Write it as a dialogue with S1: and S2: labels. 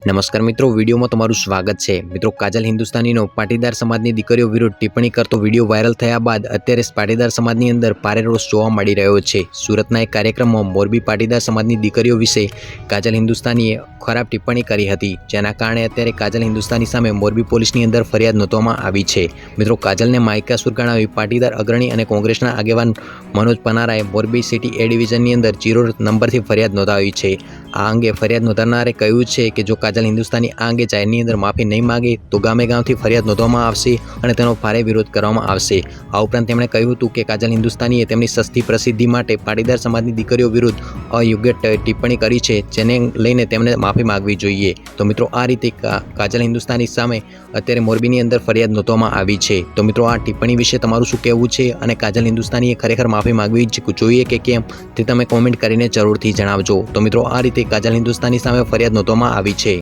S1: નમસ્કાર મિત્રો, વિડીયોમાં તમારું સ્વાગત છે. મિત્રો, કાજલ હિન્દુસ્તાનીનો પાટીદાર સમાજની દીકરીઓ વિરુદ્ધ ટિપ્પણી કરતો વીડિયો વાયરલ થયા બાદ અત્યારે પાટીદાર સમાજની અંદર ભારે રોષ જોવા મળી રહ્યો છે. સુરતના એક કાર્યક્રમમાં મોરબી પાટીદાર સમાજની દીકરીઓ વિશે કાજલ હિન્દુસ્તાનીએ ખરાબ ટિપ્પણી કરી હતી, જેના કારણે અત્યારે કાજલ હિન્દુસ્તાની સામે મોરબી પોલીસની અંદર ફરિયાદ નોંધવામાં આવી છે. મિત્રો, કાજલને માયકાસુર ગણાવી પાટીદાર અગ્રણી અને કોંગ્રેસના આગેવાન મનોજ પનારાએ મોરબી સિટી એ ડિવિઝનની અંદર જીરો નંબરથી ફરિયાદ નોંધાવી છે. આ અંગે ફરિયાદ નોંધાનારે કહ્યું છે કે જો કાજલ હિન્દુસ્તાની આ અંગે જાહેરની અંદર માફી નહીં માગે, તો ગામે ગામથી ફરિયાદ નોંધવામાં આવશે અને તેનો ભારે વિરોધ કરવામાં આવશે. આ ઉપરાંત તેમણે કહ્યું હતું કે કાજલ હિન્દુસ્તાનીએ તેમની સસ્તી પ્રસિદ્ધિ માટે પાટીદાર સમાજની દીકરીઓ વિરુદ્ધ અયોગ્ય ટિપ્પણી કરી છે, જેને લઈને તેમને માફી માગવી જોઈએ. તો મિત્રો, આ રીતે કાજલ હિન્દુસ્તાની સામે અત્યારે મોરબીની અંદર ફરિયાદ નોંધવામાં આવી છે. તો મિત્રો, આ ટિપ્પણી વિશે તમારું શું કહેવું છે? અને કાજલ હિન્દુસ્તાનીએ ખરેખર માફી માગવી જોઈએ કે કેમ, તે તમે કોમેન્ટ કરીને જરૂરથી જણાવજો. તો મિત્રો, આ રીતે કાજલ હિન્દુસ્તાની સામે ફરિયાદ નોંધવામાં આવી છે.